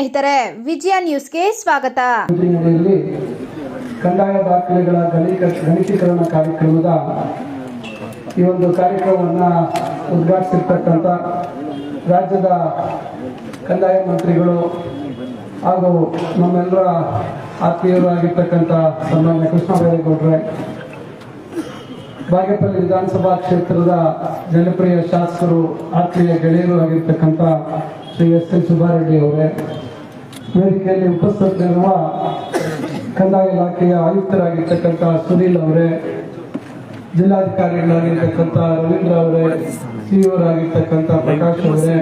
ಸ್ನೇಹಿತರೆ, ವಿಜಯ ನ್ಯೂಸ್ಗೆ ಸ್ವಾಗತ. ಕಂದಾಯ ದಾಖಲೆಗಳ ಗಣಕ ಗಣಕೀಕರಣ ಕಾರ್ಯಕ್ರಮದ ಈ ಒಂದು ಕಾರ್ಯಕ್ರಮವನ್ನು ಉದ್ಘಾಟಿಸಿರ್ತಕ್ಕಂಥ ರಾಜ್ಯದ ಕಂದಾಯ ಮಂತ್ರಿಗಳು ಹಾಗೂ ನಮ್ಮೆಲ್ಲರ ಆತ್ಮೀಯರಾಗಿರ್ತಕ್ಕಂಥ ಸನ್ಮಾನ್ಯ ಕೃಷ್ಣ ಬಾಗೇಪಲ್ಲಿ ವಿಧಾನಸಭಾ ಕ್ಷೇತ್ರದ ಜನಪ್ರಿಯ ಶಾಸಕರು, ಆತ್ಮೀಯ ಗೆಳೆಯರು ಆಗಿರ್ತಕ್ಕಂಥ ಶ್ರೀ ಎಸ್ ಎಲ್ ಸುಬ್ಬಾರೆಡ್ಡಿ ಅವರೇ ವೇದಿಕೆಯಲ್ಲಿ ಉಪಸ್ಥಿತರಿರುವ ಕಂದಾಯ ಇಲಾಖೆಯ ಆಯುಕ್ತರಾಗಿರ್ತಕ್ಕಂಥ ಸುನೀಲ್ ಅವರೇ, ಜಿಲ್ಲಾಧಿಕಾರಿಗಳಾಗಿರ್ತಕ್ಕಂಥ ರವೀಂದ್ರ ಅವರೇ ಸಿಇಒರಾಗಿರ್ತಕ್ಕಂಥ ಪ್ರಕಾಶ್ ಅವರೇ,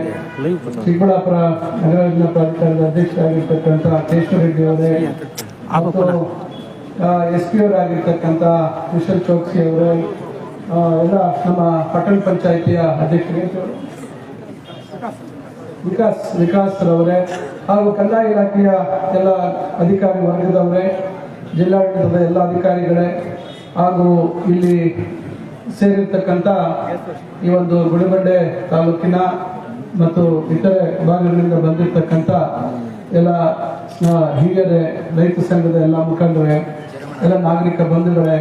ಚಿಕ್ಕಬಳ್ಳಾಪುರ ನಗರಾಭಿವೃದ್ಧಿ ಪ್ರಾಧಿಕಾರದ ಅಧ್ಯಕ್ಷರಾಗಿರ್ತಕ್ಕಂಥ ಕೇಶವ ರೆಡ್ಡಿ ಅವರೇ, ಮತ್ತು ಎಸ್ ಪಿ ಅವರಾಗಿರ್ತಕ್ಕಂಥ ವಿಶಲ್ ಚೌಕ್ಸಿ ಅವರೇ ಎಲ್ಲ ನಮ್ಮ ಪಟ್ಟಣ ಪಂಚಾಯಿತಿಯ ಅಧ್ಯಕ್ಷರು. ವಿಕಾಸ್ ವಿಕಾಸ್ ರವರೇ ಹಾಗೂ ಕಂದಾಯ ಇಲಾಖೆಯ ಎಲ್ಲ ಅಧಿಕಾರಿ ವರ್ಗದವರೇ, ಜಿಲ್ಲಾಡಳಿತದ ಎಲ್ಲ ಅಧಿಕಾರಿಗಳೇ ಹಾಗೂ ಇಲ್ಲಿ ಸೇರಿರ್ತಕ್ಕಂಥ ಈ ಒಂದು ಗುಡಿಬಂಡೆ ತಾಲೂಕಿನ ಮತ್ತು ಇತರೆ ಭಾಗಗಳಿಂದ ಬಂದಿರತಕ್ಕಂಥ ಎಲ್ಲ ಹಿರಿಯರೇ, ರೈತ ಸಂಘದ ಎಲ್ಲ ಮುಖಂಡರೇ, ಎಲ್ಲ ನಾಗರಿಕ ಬಂಧುಗಳೇ,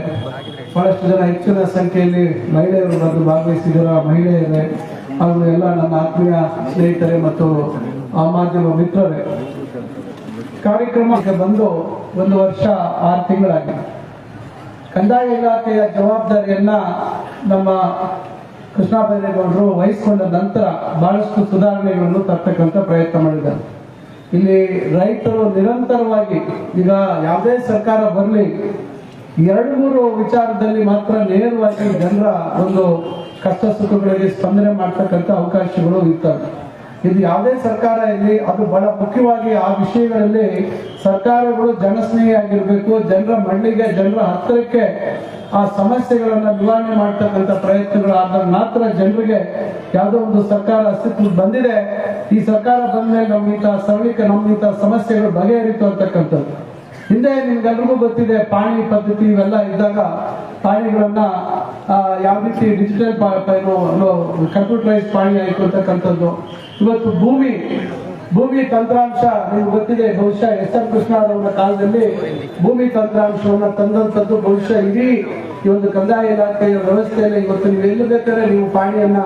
ಬಹಳಷ್ಟು ಜನ ಹೆಚ್ಚಿನ ಸಂಖ್ಯೆಯಲ್ಲಿ ಮಹಿಳೆಯರು ಬಂದು ಭಾಗವಹಿಸಿದರ ಮಹಿಳೆಯರೇ ಹಾಗೂ ಎಲ್ಲ ನನ್ನ ಆತ್ಮೀಯ ಸ್ನೇಹಿತರೆ ಮತ್ತು ಆ ಮಾಧ್ಯಮ ಮಿತ್ರರೇ. ಕಾರ್ಯಕ್ರಮಕ್ಕೆ ಬಂದು ಒಂದು ವರ್ಷ, ಆರು ತಿಂಗಳಾಗಿದೆ. ಕಂದಾಯ ಇಲಾಖೆಯ ಜವಾಬ್ದಾರಿಯನ್ನ ನಮ್ಮ ಕೃಷ್ಣ ಬೈರೇಗೌಡರು ವಹಿಸಿಕೊಂಡ ನಂತರ ಬಹಳಷ್ಟು ಸುಧಾರಣೆಗಳನ್ನು ತರ್ತಕ್ಕಂಥ ಪ್ರಯತ್ನ ಮಾಡಿದ್ದಾರೆ. ಇಲ್ಲಿ ರೈತರು ನಿರಂತರವಾಗಿ ಈಗ ಯಾವುದೇ ಸರ್ಕಾರ ಬರಲಿ, ಎರಡು ಮೂರು ವಿಚಾರದಲ್ಲಿ ಮಾತ್ರ ನೇರವಾಗಿ ಜನರ ಒಂದು ಕಷ್ಟ ಸುಖಗಳಿಗೆ ಸ್ಪಂದನೆ ಮಾಡ್ತಕ್ಕಂಥ ಅವಕಾಶಗಳು ಇರ್ತವೆ. ಇದು ಯಾವುದೇ ಸರ್ಕಾರ ಇರಲಿ ಅದು ಬಹಳ ಮುಖ್ಯವಾಗಿ ಆ ವಿಷಯಗಳಲ್ಲಿ ಸರ್ಕಾರಗಳು ಜನಸ್ನೇಹಿಯಾಗಿರ್ಬೇಕು ಜನರ ಮಣ್ಣಿಗೆ, ಜನರ ಹತ್ತಿರಕ್ಕೆ ಆ ಸಮಸ್ಯೆಗಳನ್ನ ನಿವಾರಣೆ ಮಾಡ್ತಕ್ಕಂಥ ಪ್ರಯತ್ನಗಳು ಆದಾಗ ಮಾತ್ರ ಜನರಿಗೆ ಯಾವುದೋ ಒಂದು ಸರ್ಕಾರ ಅಸ್ತಿತ್ವಕ್ಕೆ ಬಂದಿದೆ, ಈ ಸರ್ಕಾರ ಬಂದ ಮೇಲೆ ನಮ್ಮ ಇಂಥ ಸರಳೀಕ ನಮ್ಮ ಇಂಥ ಸಮಸ್ಯೆಗಳು ಬಗೆಹರಿತು ಅಂತಕ್ಕಂಥದ್ದು. ಹಿಂದೆ ನಿಮ್ಗೆಲ್ರಿಗೂ ಗೊತ್ತಿದೆ, ಪಾಣಿ ಪದ್ಧತಿ ಇವೆಲ್ಲ ಇದ್ದಾಗ ಪಾಣಿಗಳನ್ನ ಯಾವ ರೀತಿ ಡಿಜಿಟಲ್ ಕಂಪ್ಯೂಟರೈಸ್ ಪಾಣಿ ಆಯ್ತು ಇವತ್ತು ಭೂಮಿ ಭೂಮಿ ತಂತ್ರಾಂಶ, ನಿಮ್ಗೆ ಗೊತ್ತಿದೆ, ಬಹುಶಃ ಎಸ್ ಕೃಷ್ಣ ಅವರ ಕಾಲದಲ್ಲಿ ಭೂಮಿ ತಂತ್ರಾಂಶವನ್ನ ತಂದಂತದ್ದು ಬಹುಶಃ ಇಡೀ ಈ ಒಂದು ಕಂದಾಯ ಇಲಾಖೆಯ ವ್ಯವಸ್ಥೆಯಲ್ಲಿ ಇವತ್ತು ನೀವು ಎಲ್ಲಿ ಬೇಕಾದ್ರೆ ನೀವು ಪಾಣಿಯನ್ನ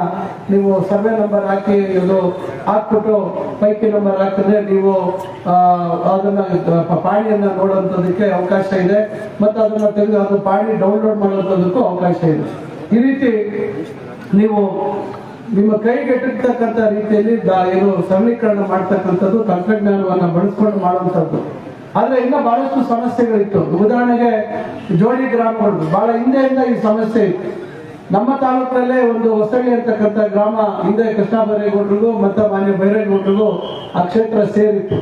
ನೀವು ಸರ್ವೆ ನಂಬರ್ ಹಾಕಿ ಇದು ಹಾಕ್ಬಿಟ್ಟು ಪೈಪಿ ನಂಬರ್ ಹಾಕಿದ್ರೆ ನೀವು ಅದನ್ನ ಪಾಣಿಯನ್ನ ನೋಡುವಂಥದ್ದಕ್ಕೆ ಅವಕಾಶ ಇದೆ. ಮತ್ತೆ ಅದನ್ನ ತೆಗೆದು ಅದು ಪಾಣಿ ಡೌನ್ಲೋಡ್ ಮಾಡುವಂಥದ್ದಕ್ಕೂ ಅವಕಾಶ ಇದೆ. ಈ ರೀತಿ ನೀವು ನಿಮ್ಮ ಕೈಗೆಟ್ಟಿರ್ತಕ್ಕಂಥ ರೀತಿಯಲ್ಲಿ ಏನು ಸರಳೀಕರಣ ಮಾಡ್ತಕ್ಕಂಥದ್ದು, ತಂತ್ರಜ್ಞಾನವನ್ನು ಬಳಸ್ಕೊಂಡು ಮಾಡುವಂಥದ್ದು. ಆದ್ರೆ ಇನ್ನ ಬಹಳಷ್ಟು ಸಮಸ್ಯೆಗಳಿತ್ತು. ಉದಾಹರಣೆಗೆ ಜೋಡಿ ಗ್ರಾಮಗಳು ಬಹಳ ಹಿಂದೆಯಿಂದ ಈ ಸಮಸ್ಯೆ ಇತ್ತು. ನಮ್ಮ ತಾಲೂಕಿನಲ್ಲೇ ಒಂದು ಹೊಸಳ್ಳಿ ಅಂತಕ್ಕಂಥ ಗ್ರಾಮ ಹಿಂದೆ ಕೃಷ್ಣ ಬೈರೇಗೌಡರಿಗೂ ಮತ್ತು ಮಾನ್ಯ ಬೈರೇಗೌಡರಿಗೂ ಆ ಕ್ಷೇತ್ರ ಸೇರಿತ್ತು.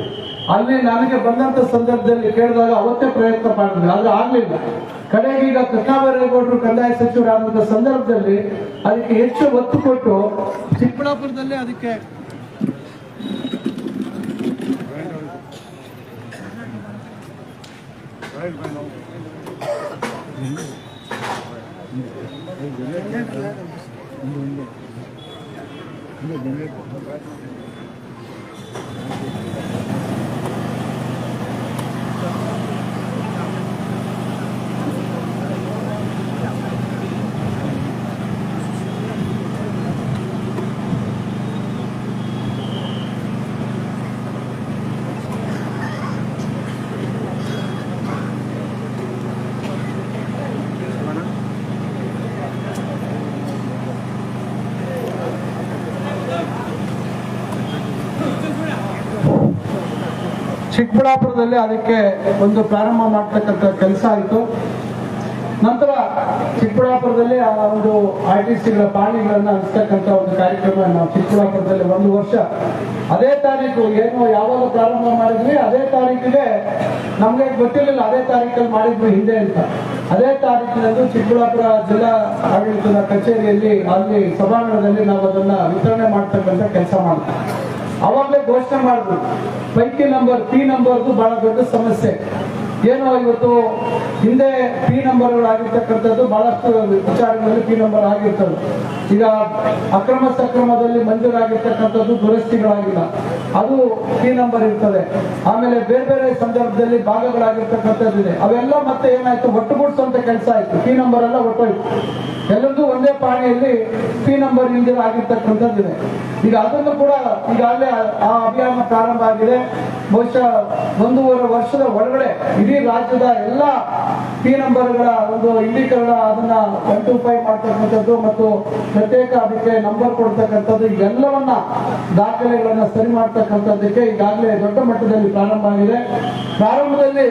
ಅಲ್ಲಿ ನನಗೆ ಬಂದಂತ ಸಂದರ್ಭದಲ್ಲಿ ಕೇಳಿದಾಗ ಅವತ್ತೇ ಪ್ರಯತ್ನ ಮಾಡಿದ್ರು ಆದ್ರೆ ಆಗ್ಲಿಲ್ಲ. ಕಡೆಗೆ ಈಗ ಕೃಷ್ಣ ಬೈರೇಗೌಡರು ಕಂದಾಯ ಸಚಿವರಾದಂತ ಸಂದರ್ಭದಲ್ಲಿ ಅದಕ್ಕೆ ಹೆಚ್ಚು ಒತ್ತು ಕೊಟ್ಟು ಚಿಕ್ಕಬಳ್ಳಾಪುರದಲ್ಲಿ ಅದಕ್ಕೆ ಚಿಕ್ಕಬಳ್ಳಾಪುರದಲ್ಲಿ ಅದಕ್ಕೆ ಒಂದು ಪ್ರಾರಂಭ ಮಾಡ್ತಕ್ಕಂಥ ಕೆಲಸ ಆಯಿತು. ನಂತರ ಚಿಕ್ಕಬಳ್ಳಾಪುರದಲ್ಲಿ ಆ ಒಂದು ಸಿಗಳ ಪಾಣಿಗಳನ್ನ ಹಂಚ್ತಕ್ಕಂಥ ಒಂದು ಕಾರ್ಯಕ್ರಮ ನಾವು ಚಿಕ್ಕಬಳ್ಳಾಪುರದಲ್ಲಿ ಒಂದು ವರ್ಷ. ಅದೇ ತಾರೀಕು ಏನು ಯಾವಾಗ ಪ್ರಾರಂಭ ಮಾಡಿದ್ವಿ. ಅದೇ ತಾರೀಕಿಗೆ ನಮ್ಗೆ ಗೊತ್ತಿರಲಿಲ್ಲ ಅದೇ ತಾರೀಕಲ್ಲಿ ಮಾಡಿದ್ವಿ ಹಿಂದೆ ಅಂತ. ಅದೇ ತಾರೀಕಿನಂದು ಚಿಕ್ಕಬಳ್ಳಾಪುರ ಜಿಲ್ಲಾ ಆಡಳಿತದ ಕಚೇರಿಯಲ್ಲಿ ಅಲ್ಲಿ ಸಭಾಂಗಣದಲ್ಲಿ ನಾವು ಅದನ್ನ ವಿತರಣೆ ಮಾಡ್ತಕ್ಕಂಥ ಕೆಲಸ ಮಾಡ್ತೀವಿ ಅವಾಗಲೇ ಘೋಷಣೆ ಮಾಡಿದ್ರು ಪೈಕಿ ನಂಬರ್ ಪಿ ನಂಬರ್ದು ಬಹಳ ದೊಡ್ಡ ಸಮಸ್ಯೆ. ಏನು ಇವತ್ತು ಹಿಂದೆ ಪಿ ನಂಬರ್ಗಳಾಗಿರ್ತಕ್ಕಂಥದ್ದು ಬಹಳಷ್ಟು ವಿಚಾರಗಳಲ್ಲಿ ಪಿ ನಂಬರ್ ಆಗಿರ್ತದೆ ಈಗ ಅಕ್ರಮ ಸಕ್ರಮದಲ್ಲಿ ಮಂಜೂರಾಗಿರ್ತಕ್ಕಂಥದ್ದು ದುರಸ್ತಿಗಳಾಗಿಲ್ಲ. ಅದು ಪಿ ನಂಬರ್ ಇರ್ತದೆ. ಆಮೇಲೆ ಬೇರೆ ಬೇರೆ ಸಂದರ್ಭದಲ್ಲಿ ಭಾಗಗಳಾಗಿರ್ತಕ್ಕಂಥದ್ದು ಇದೆ ಅವೆಲ್ಲ ಮತ್ತೆ ಏನಾಯ್ತು? ಒಟ್ಟುಗೂಡಿಸುವಂತ ಕೆಲಸ ಆಯ್ತು. ಪಿ ನಂಬರ್ ಎಲ್ಲ ಒಟ್ಟೋಯ್ತು. ಎಲ್ಲರದ್ದು ಒಂದೇ ಪಾಣಿಯಲ್ಲಿ ಪಿ ನಂಬರ್ ಇಲ್ದಿರ ಆಗಿರ್ತಕ್ಕಂಥದ್ದಿದೆ. ಈಗ ಅದನ್ನು ಕೂಡ ಈಗಾಗಲೇ ಆ- ಅಭಿಯಾನ ಪ್ರಾರಂಭ ಆಗಿದೆ. ಬಹುಶಃ ಒಂದೂವರೆ ವರ್ಷದ ಒಳಗಡೆ ಇಡೀ ರಾಜ್ಯದ ಎಲ್ಲ ಪಿ ನಂಬರ್ಗಳ ಒಂದು ಇಂಡೀಕರಣ ಅದನ್ನ ಒನ್ ಟು ಫೈವ್ ಮಾಡ್ತಕ್ಕಂಥದ್ದು ಮತ್ತು ಪ್ರತ್ಯೇಕ ಅದಕ್ಕೆ ನಂಬರ್ ಕೊಡ್ತಕ್ಕಂಥದ್ದು ಇವೆಲ್ಲವನ್ನ ದಾಖಲೆಗಳನ್ನ ಸರಿ ಮಾಡ್ತಕ್ಕಂಥದ್ದಕ್ಕೆ ಈಗಾಗಲೇ ದೊಡ್ಡ ಮಟ್ಟದಲ್ಲಿ ಪ್ರಾರಂಭ ಆಗಿದೆ. ಪ್ರಾರಂಭದಲ್ಲಿ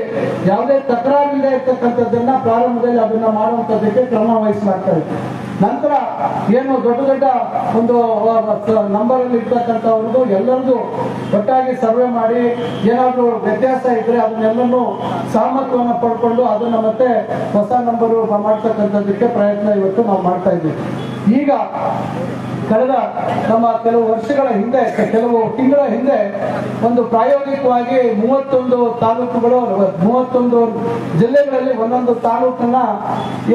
ಯಾವುದೇ ತಕರಾರಿಲ್ಲದೆ ಇರ್ತಕ್ಕಂಥದ್ದನ್ನ ಪ್ರಾರಂಭದಲ್ಲಿ ಅದನ್ನ ಮಾಡುವಂಥದ್ದಕ್ಕೆ ಕ್ರಮ ವಹಿಸಲಾಗ್ತಾ ನಂತರ ಏನು ದೊಡ್ಡ ದೊಡ್ಡ ಒಂದು ನಂಬರ್ ಅಲ್ಲಿ ಇರ್ತಕ್ಕಂಥವ್ರದ್ದು ಎಲ್ಲರದು ಒಟ್ಟಾಗಿ ಸರ್ವೆ ಮಾಡಿ, ಏನಾದರೂ ವ್ಯತ್ಯಾಸ ಇದ್ರೆ ಅದನ್ನೆಲ್ಲನೂ ಸಾಮರ್ಥ್ಯವನ್ನು ಪಡ್ಕೊಂಡು ಅದನ್ನ ಮತ್ತೆ ಹೊಸ ನಂಬರು ಮಾಡ್ತಕ್ಕಂಥದ್ದಕ್ಕೆ ಪ್ರಯತ್ನ ಇವತ್ತು ನಾವು ಮಾಡ್ತಾ ಇದ್ದೀವಿ. ಈಗ ಕಳೆದ ನಮ್ಮ ಕೆಲವು ವರ್ಷಗಳ ಹಿಂದೆ, ಕೆಲವು ತಿಂಗಳ ಹಿಂದೆ ಒಂದು ಪ್ರಾಯೋಗಿಕವಾಗಿ ಮೂವತ್ತೊಂದು ತಾಲೂಕುಗಳು, ಮೂವತ್ತೊಂದು ಜಿಲ್ಲೆಗಳಲ್ಲಿ ಒಂದೊಂದು ತಾಲೂಕನ್ನ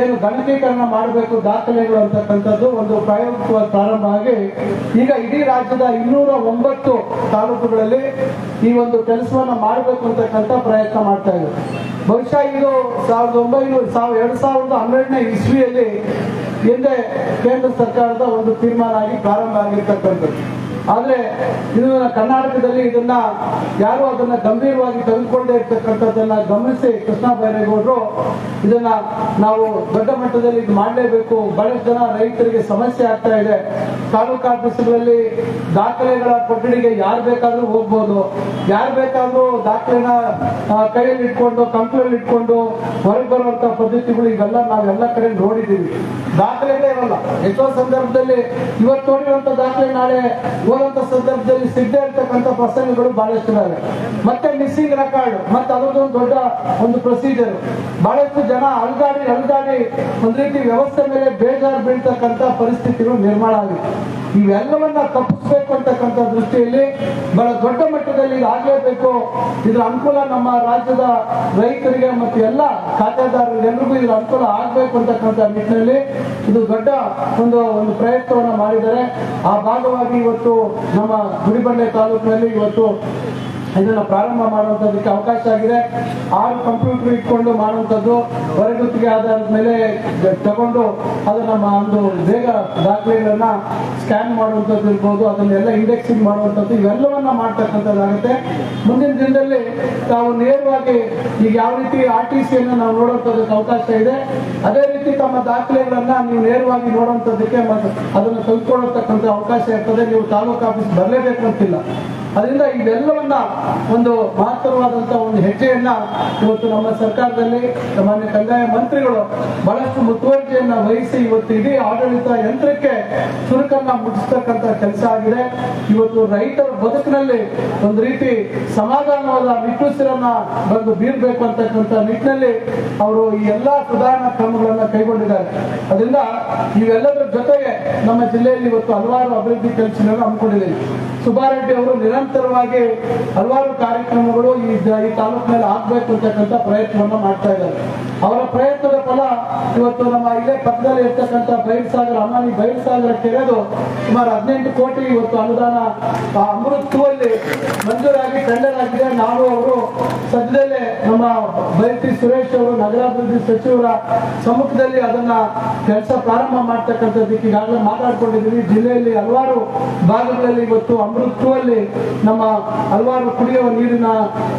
ಏನು ಗಣಕೀಕರಣ ಮಾಡಬೇಕು, ದಾಖಲೆಗಳು ಅಂತಕ್ಕಂಥದ್ದು ಒಂದು ಪ್ರಾಯೋಗಿಕವಾಗಿ ಪ್ರಾರಂಭ ಆಗಿ ಈಗ ಇಡೀ ರಾಜ್ಯದ ಇನ್ನೂರ ಒಂಬತ್ತು ತಾಲೂಕುಗಳಲ್ಲಿ ಈ ಒಂದು ಕೆಲಸವನ್ನ ಮಾಡಬೇಕು ಅಂತಕ್ಕಂಥ ಪ್ರಯತ್ನ ಮಾಡ್ತಾ ಇದ್ದಾರೆ. ಬಹುಶಃ ಇದು ಸಾವಿರದ ಒಂಬೈನೂರು, ಸಾವಿರ, ಎರಡು ಸಾವಿರದ ಹನ್ನೆರಡನೇ ಇಸ್ವಿಯಲ್ಲಿ ಹಿಂದೆ ಕೇಂದ್ರ ಸರ್ಕಾರದ ಒಂದು ತೀರ್ಮಾನ ಆಗಿ ಪ್ರಾರಂಭ ಆಗಿರ್ತಕ್ಕಂಥದ್ದು. ಆದ್ರೆ ಇದನ್ನ ಕರ್ನಾಟಕದಲ್ಲಿ ಇದನ್ನ ಯಾರು ಅದನ್ನ ಗಂಭೀರವಾಗಿ ತೆಗೆದುಕೊಂಡೇ ಇರ್ತಕ್ಕಂಥದ್ದನ್ನ ಗಮನಿಸಿ ಕೃಷ್ಣ ಬೈರೇಗೌಡರು ಇದನ್ನ ನಾವು ದೊಡ್ಡ ಮಟ್ಟದಲ್ಲಿ ಇದು ಮಾಡಲೇಬೇಕು. ಬಹಳಷ್ಟು ಜನ ರೈತರಿಗೆ ಸಮಸ್ಯೆ ಆಗ್ತಾ ಇದೆ. ತಾಲೂಕು ಆಫೀಸ್ಗಳಲ್ಲಿ ದಾಖಲೆಗಳ ಕೊಠಡಿಗೆ ಯಾರು ಬೇಕಾದ್ರೂ ಹೋಗ್ಬೋದು. ಯಾರು ಬೇಕಾದ್ರೂ ದಾಖಲೆನ ಕೈಯಲ್ಲಿ ಇಟ್ಕೊಂಡು ಕಂಪ್ಲೇಂಟ್ ಇಟ್ಕೊಂಡು ಹೊರಗೆ ಬರುವಂತ ಪದ್ಧತಿಗಳು ಇವೆಲ್ಲ ನಾವೆಲ್ಲ ಕಡೆ ನೋಡಿದ್ದೀವಿ. ದಾಖಲೆಗಳೇ ಇರಲ್ಲ. ಎಷ್ಟೋ ಸಂದರ್ಭದಲ್ಲಿ ಇವತ್ತು ನೋಡಿರುವಂತ ದಾಖಲೆ ನಾಳೆ ಹೋದಂತ ಸಂದರ್ಭದಲ್ಲಿ ಸಿದ್ಧ ಇರ್ತಕ್ಕಂಥ ಪ್ರಸಂಗಗಳು ಬಹಳಷ್ಟು ಇದಾವೆ. ಮತ್ತೆ ಮಿಸ್ಸಿಂಗ್ ರೆಕಾರ್ಡ್ ಮತ್ತೆ ಅದೊಂದು ದೊಡ್ಡ ಒಂದು ಪ್ರೊಸೀಜರ್ ಬಹಳಷ್ಟು ಜನ ಅಲ್ದಾಡಿ ಅಲ್ದಾಡಿ ಒಂದ್ ರೀತಿ ವ್ಯವಸ್ಥೆ ಮೇಲೆ ಬೇಜಾರು ಬೀಳ್ತಕ್ಕಂಥ ಪರಿಸ್ಥಿತಿಗಳು ನಿರ್ಮಾಣ ಆಗಿದೆ. ಇವೆಲ್ಲವನ್ನ ತಪ್ಪಿಸ್ಬೇಕು ಅಂತಕ್ಕಂಥ ದೃಷ್ಟಿಯಲ್ಲಿ ಬಹಳ ದೊಡ್ಡ ಮಟ್ಟದಲ್ಲಿ ಆಗಲೇಬೇಕು ಇದರ ಅನುಕೂಲ ನಮ್ಮ ರಾಜ್ಯದ ರೈತರಿಗೆ ಮತ್ತು ಎಲ್ಲ ಖಾತೆದಾರರಿಗೆಲ್ಲರಿಗೂ ಇದ್ರ ಅನುಕೂಲ ಆಗಬೇಕು ಅಂತಕ್ಕಂಥ ನಿಟ್ಟಿನಲ್ಲಿ ಇದು ದೊಡ್ಡ ಒಂದು ಒಂದು ಪ್ರಯತ್ನವನ್ನ ಮಾಡಿದ್ದಾರೆ. ಆ ಭಾಗವಾಗಿ ಇವತ್ತು ನಮ್ಮ ಗುಡಿಬಂಡೆ ತಾಲೂಕಿನಲ್ಲಿ ಇವತ್ತು ಇದನ್ನ ಪ್ರಾರಂಭ ಮಾಡುವಂಥದ್ದಕ್ಕೆ ಅವಕಾಶ ಆಗಿದೆ. ಆರು ಕಂಪ್ಯೂಟರ್ ಇಟ್ಕೊಂಡು ಮಾಡುವಂಥದ್ದು ಹೊರಗುತ್ತಿಗೆ ಆಧಾರದ ಮೇಲೆ ತಗೊಂಡು ಅದನ್ನ ಒಂದು ಬೇಗ ದಾಖಲೆಗಳನ್ನು ಸ್ಕ್ಯಾನ್ ಮಾಡುವಂಥದ್ದು ಇರ್ಬೋದು, ಅದನ್ನೆಲ್ಲ ಇಂಡೆಕ್ಸಿಂಗ್ ಮಾಡುವಂಥದ್ದು ಇವೆಲ್ಲವನ್ನ ಮಾಡ್ತಕ್ಕಂಥದ್ದಾಗುತ್ತೆ. ಮುಂದಿನ ದಿನದಲ್ಲಿ ತಾವು ನೇರವಾಗಿ ಈಗ ಯಾವ ರೀತಿ ಆರ್ ಟಿ ಸಿಯನ್ನು ನಾವು ನೋಡುವಂಥದ್ದಕ್ಕೆ ಅವಕಾಶ ಇದೆ. ಅದೇ ರೀತಿ ತಮ್ಮ ದಾಖಲೆಗಳನ್ನು ನೀವು ನೇರವಾಗಿ ನೋಡುವಂಥದ್ದಕ್ಕೆ ಮತ್ತು ಅದನ್ನು ತೆಗೆದುಕೊಳ್ಳತಕ್ಕಂಥ ಅವಕಾಶ ಇರ್ತದೆ. ನೀವು ತಾಲೂಕು ಆಫೀಸ್ ಬರಲೇಬೇಕು ಅಂತಿಲ್ಲ. ಅದರಿಂದ ಇವೆಲ್ಲವನ್ನ ಒಂದು ಮಹತ್ತರವಾದಂತ ಒಂದು ಹೆಜ್ಜೆಯನ್ನ ಇವತ್ತು ನಮ್ಮ ಸರ್ಕಾರದಲ್ಲಿ ಸಾಮಾನ್ಯ ಕಂದಾಯ ಮಂತ್ರಿಗಳು ಬಹಳಷ್ಟು ಮುತುವರ್ಜಿಯನ್ನ ವಹಿಸಿ ಇವತ್ತು ಇಡೀ ಆಡಳಿತ ಯಂತ್ರಕ್ಕೆ ಚುರುಕನ್ನ ಮುಟ್ಟಿಸ್ತಕ್ಕಂಥ ಕೆಲಸ ಆಗಿದೆ. ಇವತ್ತು ರೈತರ ಬದುಕಿನಲ್ಲಿ ಒಂದು ರೀತಿ ಸಮಾಧಾನವಾದ ನಿಟ್ಟುಸಿರನ್ನ ಬಂದು ಬೀರ್ಬೇಕು ಅಂತಕ್ಕಂಥ ನಿಟ್ಟಿನಲ್ಲಿ ಅವರು ಈ ಎಲ್ಲಾ ಸುಧಾರಣಾ ಕ್ರಮಗಳನ್ನ ಕೈಗೊಂಡಿದ್ದಾರೆ. ಅದರಿಂದ ಇವೆಲ್ಲದರ ಜೊತೆಗೆ ನಮ್ಮ ಜಿಲ್ಲೆಯಲ್ಲಿ ಇವತ್ತು ಹಲವಾರು ಅಭಿವೃದ್ಧಿ ಕೆಲಸಗಳನ್ನು ಹಮ್ಮಿಕೊಂಡಿದ್ದೀವಿ. ಸುಬ್ಬಾರೆಡ್ಡಿ ಅವರು ನಿರಂತರವಾಗಿ ಹಲವಾರು ಕಾರ್ಯಕ್ರಮಗಳು ಈ ತಾಲೂಕಿನಲ್ಲಿ ಆಗ್ಬೇಕು ಅಂತಕ್ಕಂಥ ಪ್ರಯತ್ನವನ್ನ ಮಾಡ್ತಾ ಇದ್ದಾರೆ. ಅವರ ಪ್ರಯತ್ನದ ಫಲ ಇವತ್ತು ನಮ್ಮ ಇಲ್ಲೇ ಪಕ್ಕದಲ್ಲಿ ಇರ್ತಕ್ಕಂಥ ಬೈಲ್ಸಾಗರ ಅಮಾನಿ ಬೈಲ್ಸಾಗರ ಕೆರೆದು ಸುಮಾರು ಹದಿನೆಂಟು ಕೋಟಿ ಇವತ್ತು ಅನುದಾನ, ಆ ಅಮೃತದಲ್ಲಿ ಮಂಜೂರಾಗಿ ಟೆಂಡರ್ ಆಗಿದೆ ನಾವು ಅವರು ಸದ್ಯದಲ್ಲೇ ನಮ್ಮ ಬೈತಿ ಸುರೇಶ್ ಅವರು, ನಗರಾಭಿವೃದ್ಧಿ ಸಚಿವರ ಸಮ್ಮುಖದಲ್ಲಿ ಅದನ್ನ ಕೆಲಸ ಪ್ರಾರಂಭ ಮಾಡ್ತಕ್ಕಂಥದ್ದಕ್ಕೆ ಈಗಾಗಲೇ ಮಾತಾಡ್ಕೊಂಡಿದ್ದೀವಿ. ಜಿಲ್ಲೆಯಲ್ಲಿ ಹಲವಾರು ಭಾಗಗಳಲ್ಲಿ ಇವತ್ತು ಅಮೃತದಲ್ಲಿ ನಮ್ಮ ಹಲವಾರು ಕುಡಿಯುವ ನೀರಿನ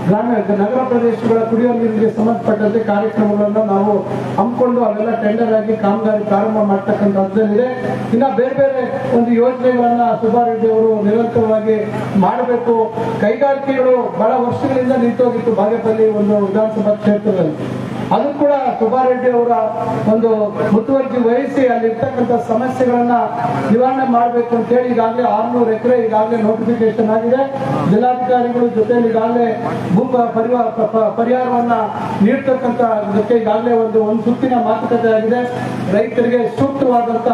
ಗ್ರಾಮೀಣ ನಗರ ಪ್ರದೇಶಗಳ ಕುಡಿಯುವ ನೀರಿಗೆ ಸಂಬಂಧಪಟ್ಟಂತೆ ಕಾರ್ಯಕ್ರಮಗಳನ್ನು ನಾವು ಹಮ್ಮಿಕೊಂಡು ಅವೆಲ್ಲ ಟೆಂಡರ್ ಆಗಿ ಕಾಮಗಾರಿ ಪ್ರಾರಂಭ ಮಾಡ್ತಕ್ಕಂಥ ಹಂತದಲ್ಲಿದೆ ಇನ್ನ ಬೇರೆ ಬೇರೆ ಒಂದು ಯೋಜನೆಗಳನ್ನ ಸುಬ್ಬಾರೆಡ್ಡಿ ಅವರು ನಿರಂತರವಾಗಿ ಮಾಡಬೇಕು. ಕೈಗಾರಿಕೆಗಳು ಬಹಳ ವರ್ಷಗಳಿಂದ ನಿಂತೋಗಿತ್ತು. ಭಾಗ್ಯದಲ್ಲಿ ಒಂದು ವಿಧಾನಸಭಾ ಕ್ಷೇತ್ರದಲ್ಲಿ. ಅದು ಕೂಡ ಸುಬ್ಬಾರೆಡ್ಡಿ ಅವರ ಒಂದು ಮುತುವರ್ಜಿ ವಹಿಸಿ ಅಲ್ಲಿರ್ತಕ್ಕಂಥ ಸಮಸ್ಯೆಗಳನ್ನ ನಿವಾರಣೆ ಮಾಡಬೇಕು ಅಂತ ಹೇಳಿ ಈಗಾಗಲೇ ಆರ್ನೂರು ಎಕರೆ ಈಗಾಗಲೇ ನೋಟಿಫಿಕೇಶನ್ ಆಗಿದೆ. ಜಿಲ್ಲಾಧಿಕಾರಿಗಳು ಜೊತೆಯಲ್ಲಿ ಈಗಾಗಲೇ ಭೂ ಪರಿವಾರ ಪರಿಹಾರವನ್ನ ನೀಡ್ತಕ್ಕಂಥ ಜೊತೆ ಈಗಾಗಲೇ ಒಂದು ಒಂದು ಸುತ್ತಿನ ಮಾತುಕತೆ ಆಗಿದೆ. ರೈತರಿಗೆ ಸೂಕ್ತವಾದಂತ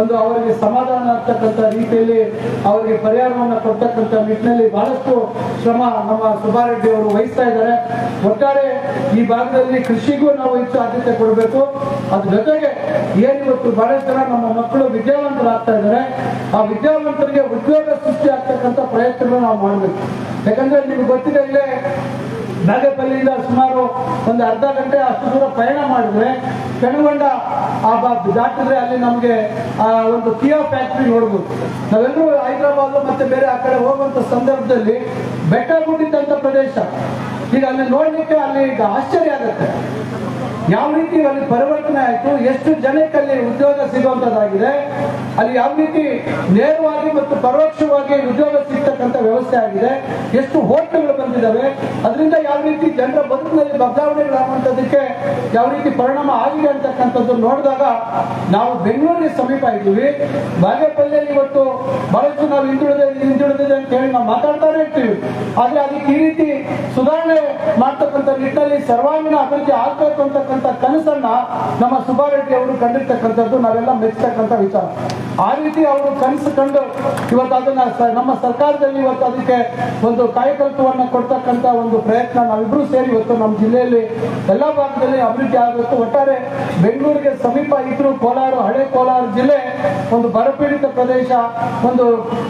ಒಂದು ಅವರಿಗೆ ಸಮಾಧಾನ ಆಗ್ತಕ್ಕಂಥ ರೀತಿಯಲ್ಲಿ ಅವರಿಗೆ ಪರಿಹಾರವನ್ನ ಕೊಡ್ತಕ್ಕಂಥ ನಿಟ್ಟಿನಲ್ಲಿ ಬಹಳಷ್ಟು ಶ್ರಮ ನಮ್ಮ ಸುಬ್ಬಾರೆಡ್ಡಿ ಅವರು ವಹಿಸ್ತಾ ಇದ್ದಾರೆ. ಒಟ್ಟಾರೆ ಈ ಭಾಗದಲ್ಲಿ ಕೃಷಿಗೂ ನಾವು ಹೆಚ್ಚು ಆದ್ಯತೆ ಕೊಡಬೇಕು. ಅದ್ರ ಜೊತೆಗೆ ಏನಿವತ್ತು ಬಹಳಷ್ಟು ಜನ ನಮ್ಮ ಮಕ್ಕಳು ವಿದ್ಯಾವಂತರಾಗ್ತಾ ಇದ್ದಾರೆ, ಆ ವಿದ್ಯಾವಂತರಿಗೆ ಉದ್ಯೋಗ ಸೃಷ್ಟಿ ಆಗ್ತಕ್ಕಂಥ ಪ್ರಯತ್ನಗಳು ನಾವು ಮಾಡಬೇಕು. ಯಾಕಂದ್ರೆ ನಿಮ್ಗೆ ಗೊತ್ತಿದೆ ಇಲ್ಲೇ ನಾಗೇಪಲ್ಲಿಯಿಂದ ಸುಮಾರು ಒಂದು ಅರ್ಧ ಗಂಟೆ ಅಷ್ಟು ದೂರ ಪಯಣ ಮಾಡಿದ್ರೆ ಕೆಣಗೊಂಡ ಆ ದಾಟಿದ್ರೆ ಅಲ್ಲಿ ನಮಗೆ ಆ ಒಂದು ಕಿಯಾ ಫ್ಯಾಕ್ಟ್ರಿ ನೋಡ್ಬೋದು. ನಾವೆಲ್ಲರೂ ಹೈದರಾಬಾದ್ ಮತ್ತೆ ಬೇರೆ ಆ ಕಡೆ ಹೋಗುವಂತ ಸಂದರ್ಭದಲ್ಲಿ ಬೆಟ್ಟ ಗುಡ್ಡಿದ್ದಂತ ಪ್ರದೇಶ. ಈಗ ಅಲ್ಲಿ ನೋಡ್ಲಿಕ್ಕೆ ಅಲ್ಲಿ ಈಗ ಆಶ್ಚರ್ಯ ಆಗುತ್ತೆ. ಯಾವ ರೀತಿ ಅಲ್ಲಿ ಪರಿವರ್ತನೆ ಆಯಿತು, ಎಷ್ಟು ಜನಕ್ಕೆ ಅಲ್ಲಿ ಉದ್ಯೋಗ ಸಿಗುವಂತದ್ದಾಗಿದೆ, ಅಲ್ಲಿ ಯಾವ ರೀತಿ ನೇರವಾಗಿ ಮತ್ತು ಪರೋಕ್ಷವಾಗಿ ಉದ್ಯೋಗ ಸಿಗ್ತಕ್ಕಂಥ ವ್ಯವಸ್ಥೆ ಆಗಿದೆ, ಎಷ್ಟು ಹೋಟೆಲ್ಗಳು ಬಂದಿದ್ದಾವೆ, ಅದರಿಂದ ಯಾವ ರೀತಿ ಜನರ ಬದುಕಿನಲ್ಲಿ ಬದಲಾವಣೆಗಳಾಗುವಂಥದ್ದಕ್ಕೆ ಯಾವ ರೀತಿ ಪರಿಣಾಮ ಆಗಿದೆ ಅಂತಕ್ಕಂಥದ್ದು ನೋಡಿದಾಗ ನಾವು ಬೆಂಗಳೂರಿಗೆ ಸಮೀಪ ಇದ್ದೀವಿ. ಬಾಗೇಪಲ್ಲಿಯಲ್ಲಿ ಇವತ್ತು ಬಹಳಷ್ಟು ನಾವು ಹಿಂದುಳಿದ ಹಿಂದುಳಿದಿದೆ ಅಂತ ಹೇಳಿ ನಾವು ಮಾತಾಡ್ತಾನೆ ಇರ್ತೀವಿ. ಆದ್ರೆ ಅದಕ್ಕೆ ಈ ರೀತಿ ಸುಧಾರಣೆ ಮಾಡ್ತಕ್ಕಂಥ ನಿಟ್ಟಿನಲ್ಲಿ ಸರ್ವಾಂಗೀಣ ಅಭಿವೃದ್ಧಿ ಆಗ್ಬೇಕು ಅಂತಕ್ಕಂಥ ಕನಸನ್ನ ನಮ್ಮ ಸುಬ್ಬಾರೆಡ್ಡಿ ಅವರು ಕಂಡಿರ್ತಕ್ಕಂಥದ್ದು ನಾವೆಲ್ಲ ಮೆಚ್ಚತಕ್ಕಂಥ ವಿಚಾರ. ಆ ರೀತಿ ಅವರು ಕನಸು ಕಂಡು ಇವತ್ತು ಅದನ್ನ ನಮ್ಮ ಸರ್ಕಾರದಲ್ಲಿ ಇವತ್ತು ಅದಕ್ಕೆ ಒಂದು ಕಾಯಕಲ್ಪವನ್ನ ಕೊಡ್ತಕ್ಕಂಥ ಒಂದು ಪ್ರಯತ್ನ ನಾವಿಬ್ರು ಸೇರಿ ಇವತ್ತು ನಮ್ಮ ಜಿಲ್ಲೆಯಲ್ಲಿ ಎಲ್ಲ ಭಾಗದಲ್ಲಿ ಅಭಿವೃದ್ಧಿ ಆಗಬೇಕು ಒಟ್ಟಾರೆ ಬೆಂಗಳೂರಿಗೆ ಸಮೀಪ ಇದ್ರು ಕೋಲಾರ, ಹಳೆ ಕೋಲಾರ ಜಿಲ್ಲೆ ಒಂದು ಬರಪೀಡಿತ ಪ್ರದೇಶ, ಒಂದು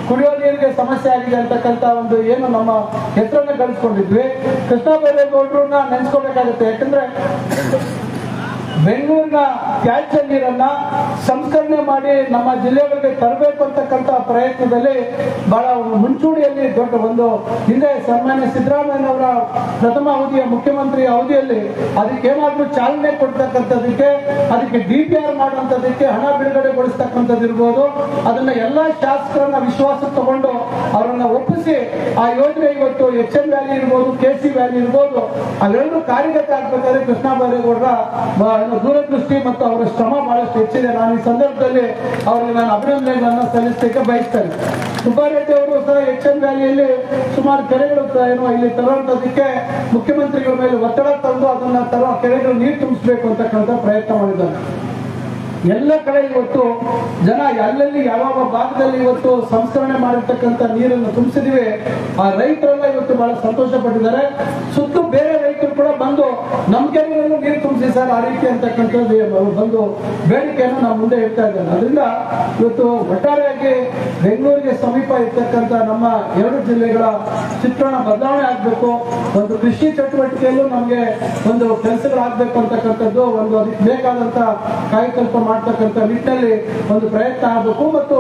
ಕುಡಿಯೋ ನೀರಿಗೆ ಸಮಸ್ಯೆ ಆಗಿದೆ ಅಂತಕ್ಕಂಥ ಒಂದು ಏನು ನಮ್ಮ ಹೆಸರನ್ನ ಗಳಿಸ್ಕೊಂಡಿದ್ವಿ. ಕೃಷ್ಣ ಬೈರೇಗೌಡರನ್ನ ನೆನೆಸ್ಕೋಬೇಕಾಗುತ್ತೆ ಯಾಕಂದ್ರೆ ಬೆಂಗಳೂರಿನ ತ್ಯಾಜ್ಯ ನೀರನ್ನ ಸಂಸ್ಕರಣೆ ಮಾಡಿ ನಮ್ಮ ಜಿಲ್ಲೆಗಳಿಗೆ ತರಬೇಕು ಅಂತಕ್ಕಂಥ ಪ್ರಯತ್ನದಲ್ಲಿ ಬಹಳ ಮುಂಚೂಣಿಯಲ್ಲಿ ದೊಡ್ಡ ಒಂದು ಹಿಂದೆ ಸನ್ಮಾನ್ಯ ಸಿದ್ದರಾಮಯ್ಯನವರ ಪ್ರಥಮ ಅವಧಿಯ ಮುಖ್ಯಮಂತ್ರಿ ಅವಧಿಯಲ್ಲಿ ಅದಕ್ಕೆ ಏನಾದರೂ ಚಾಲನೆ ಕೊಡ್ತಕ್ಕಂಥದಕ್ಕೆ ಅದಕ್ಕೆ ಡಿ ಪಿ ಆರ್ ಮಾಡುವಂಥದ್ದಕ್ಕೆ ಹಣ ಬಿಡುಗಡೆಗೊಳಿಸ್ತಕ್ಕಂಥದ್ದು ಇರ್ಬೋದು ಅದನ್ನ ಎಲ್ಲಾ ಶಾಸಕರನ್ನ ವಿಶ್ವಾಸ ತಗೊಂಡು ಅವರನ್ನ ಒಪ್ಪಿಸಿ ಆ ಯೋಜನೆ ಇವತ್ತು ಎಚ್ ಎನ್ ವ್ಯಾಲಿ ಇರ್ಬೋದು, ಕೆ ಸಿ ವ್ಯಾಲಿ ಇರ್ಬೋದು ಅಲ್ಲೆಲ್ಲರೂ ಕಾರ್ಯಗತ ಆಗ್ಬೇಕಾದ್ರೆ ಕೃಷ್ಣ ಬೈರೇಗೌಡರ ದೂರದೃಷ್ಟಿ ಮತ್ತು ಅವರ ಶ್ರಮ ಬಹಳಷ್ಟು ಹೆಚ್ಚಿದೆ. ನಾನು ಈ ಸಂದರ್ಭದಲ್ಲಿ ಅವರಿಗೆ ನಾನು ಅಭಿನಂದನೆಗಳನ್ನ ಸಲ್ಲಿಸಲಿಕ್ಕೆ ಬಯಸ್ತೇನೆ. ಸುಬ್ಬಾರೆಡ್ಡಿ ಅವರು ಸಹ ಎಚ್ ಎನ್ ವ್ಯಾಲಿಯಲ್ಲಿ ಸುಮಾರು ಕೆರೆಗಳು ಏನು ಇಲ್ಲಿ ತರುವಂತದಕ್ಕೆ ಮುಖ್ಯಮಂತ್ರಿಗಳ ಮೇಲೆ ಒತ್ತಡ ತಂದು ಅದನ್ನ ತರುವ ಕೆರೆಗಳು ನೀರು ತುಂಬಿಸಬೇಕು ಅಂತಕ್ಕಂಥ ಪ್ರಯತ್ನ ಮಾಡಿದ್ದಾರೆ. ಎಲ್ಲ ಕಡೆ ಇವತ್ತು ಜನ ಎಲ್ಲೆಲ್ಲಿ ಯಾವ ಭಾಗದಲ್ಲಿ ಇವತ್ತು ಸಂಸ್ಕರಣೆ ಮಾಡಿರ್ತಕ್ಕಂಥ ನೀರನ್ನು ತುಂಬಿಸಿದಿವೆ, ಆ ರೈತರೆಲ್ಲ ಇವತ್ತು ಬಹಳ ಸಂತೋಷ ಪಟ್ಟಿದ್ದಾರೆ ಸುತ್ತು ಬೇರೆ ರೈತರು ಕೂಡ ಬಂದು ನಮ್ಮ ಕೆರೆಗಳನ್ನು ನೀರು ತುಂಬಿಸಿ ಸರ್, ಆ ರೀತಿ ಅಂತಕ್ಕಂಥದ್ದು ಬಂದು ಬೇಡಿಕೆಯನ್ನು ನಾವು ಮುಂದೆ ಇಡ್ತಾ ಇದ್ದಾರೆ ಅದರಿಂದ ಇವತ್ತು ಒಟ್ಟಾರೆಯಾಗಿ ಬೆಂಗಳೂರಿಗೆ ಸಮೀಪ ಇರ್ತಕ್ಕಂಥ ನಮ್ಮ ಎರಡು ಜಿಲ್ಲೆಗಳ ಚಿತ್ರಣ ಬದಲಾವಣೆ ಆಗಬೇಕು, ಒಂದು ಕೃಷಿ ಚಟುವಟಿಕೆಯಲ್ಲೂ ನಮಗೆ ಒಂದು ಕೆಲಸಗಳಾಗಬೇಕು ಅಂತಕ್ಕಂಥದ್ದು, ಒಂದು ಅದಕ್ಕೆ ಬೇಕಾದಂತ ಕಾಯಕಲ್ಪ ಮಾಡ್ತಕ್ಕಂಥ ನಿಟ್ಟಿನಲ್ಲಿ ಒಂದು ಪ್ರಯತ್ನ ಆಗಬೇಕು ಮತ್ತು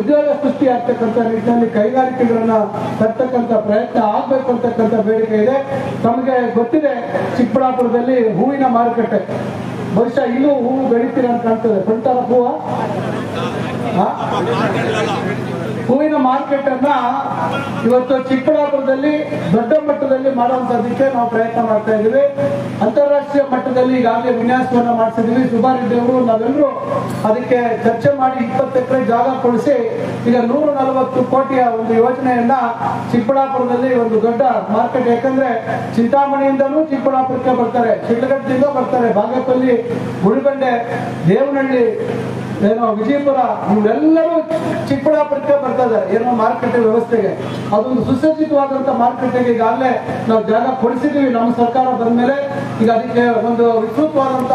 ಉದ್ಯೋಗ ಸೃಷ್ಟಿ ಆಗ್ತಕ್ಕಂಥ ನಿಟ್ಟಿನಲ್ಲಿ ಕೈಗಾರಿಕೆಗಳನ್ನ ತರ್ತಕ್ಕಂಥ ಪ್ರಯತ್ನ ಆಗಬೇಕು ಅಂತಕ್ಕಂಥ ಬೇಡಿಕೆ ಇದೆ. ತಮಗೆ ಗೊತ್ತಿದೆ ಚಿಕ್ಕಬಳ್ಳಾಪುರದಲ್ಲಿ ಹೂವಿನ ಮಾರುಕಟ್ಟೆ. ಬಹುಶಃ ಇಲ್ಲೂ ಹೂವು ಬೆಳಿತೀರ ಅಂತ ಕಾಣ್ತದೆ. ಕಂಟಾರ ಹೂವ? ಹೂವಿನ ಮಾರ್ಕೆಟ್ ಅನ್ನ ಇವತ್ತು ಚಿಕ್ಕಬಳ್ಳಾಪುರದಲ್ಲಿ, ದೊಡ್ಡ ಮಟ್ಟದಲ್ಲಿ ಮಾಡುವಂತದಕ್ಕೆ ನಾವು ಪ್ರಯತ್ನ ಮಾಡ್ತಾ ಇದ್ದೀವಿ. ಅಂತಾರಾಷ್ಟ್ರೀಯ ಮಟ್ಟದಲ್ಲಿ ಈಗಾಗಲೇ ವಿನ್ಯಾಸವನ್ನ ಮಾಡಿಸಿದೀವಿ ಸುಬ್ಬಾರೆಡ್ಡಿ ಅವರು, ನಾವೆಲ್ಲರೂ ಅದಕ್ಕೆ ಚರ್ಚೆ ಮಾಡಿ ಇಪ್ಪತ್ತು ಎಕರೆ ಜಾಗ ಕೊಡಿಸಿ, ಈಗ ನೂರ ನಲವತ್ತು ಕೋಟಿಯ ಒಂದು ಯೋಜನೆಯನ್ನ ಚಿಕ್ಕಬಳ್ಳಾಪುರದಲ್ಲಿ ಒಂದು ದೊಡ್ಡ ಮಾರ್ಕೆಟ್ ಯಾಕಂದ್ರೆ ಚಿಂತಾಮಣಿಯಿಂದನೂ ಚಿಕ್ಕಬಳ್ಳಾಪುರಕ್ಕೆ ಬರ್ತಾರೆ, ಶಿಡ್ಲಘಟ್ಟದಿಂದ ಬರ್ತಾರೆ. ಬಾಗೇಪಲ್ಲಿ ಗುಡಿಬಂಡೆ ದೇವನಹಳ್ಳಿ ಏನೋ ವಿಜಯಪುರ ಇವರೆಲ್ಲರೂ ಚಿಕ್ಕಬಳ್ಳಾಪುರಕ್ಕೆ ಬರ್ತಾ ಇದ್ದಾರೆ. ಏನೋ ಮಾರುಕಟ್ಟೆ ವ್ಯವಸ್ಥೆಗೆ. ಅದೊಂದು ಸುಸಜ್ಜಿತವಾದಂತ ಮಾರುಕಟ್ಟೆಗೆ ಈಗಾಗಲೇ ನಾವು ಜಾಗ ಕೊಡಿಸಿದೀವಿ ನಮ್ಮ ಸರ್ಕಾರ ಬಂದ ಮೇಲೆ ಈಗ ಅದಕ್ಕೆ ಒಂದು ವಿಸ್ತೃತವಾದಂತ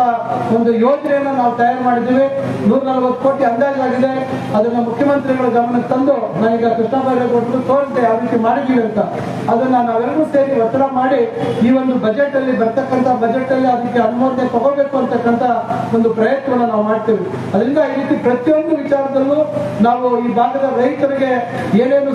ಒಂದು ಯೋಜನೆಯನ್ನು ನಾವು ತಯಾರು ಮಾಡಿದ್ದೀವಿ. ನೂರ ನಲವತ್ತು ಕೋಟಿ ಅಂದಾಜಾಗಿದೆ. ಅದನ್ನ ಮುಖ್ಯಮಂತ್ರಿಗಳ ಗಮನಕ್ಕೆ ತಂದು ನಾನೀಗ ಕೃಷ್ಣ ಬೈರೇಗೌಡರು ತೋರಿಸಿದೆ ಯಾವ ರೀತಿ ಮಾಡಿದ್ದೀವಿ ಅಂತ. ಅದನ್ನ ನಾವೆಲ್ಲರೂ ಸೇರಿ ಒತ್ತಡ ಮಾಡಿ ಈ ಒಂದು ಬಜೆಟ್ ಅಲ್ಲಿ ಬರ್ತಕ್ಕಂಥ ಬಜೆಟ್ ಅಲ್ಲಿ ಅದಕ್ಕೆ ಅನುಮೋದನೆ ತಗೋಬೇಕು ಅಂತಕ್ಕಂಥ ಒಂದು ಪ್ರಯತ್ನವನ್ನು ನಾವು ಮಾಡ್ತೀವಿ. ಅದರಿಂದ ರೀತಿ ಪ್ರತಿಯೊಂದು ವಿಚಾರದಲ್ಲೂ ನಾವು ಈ ಭಾಗದ ರೈತರಿಗೆ ಏನೇನು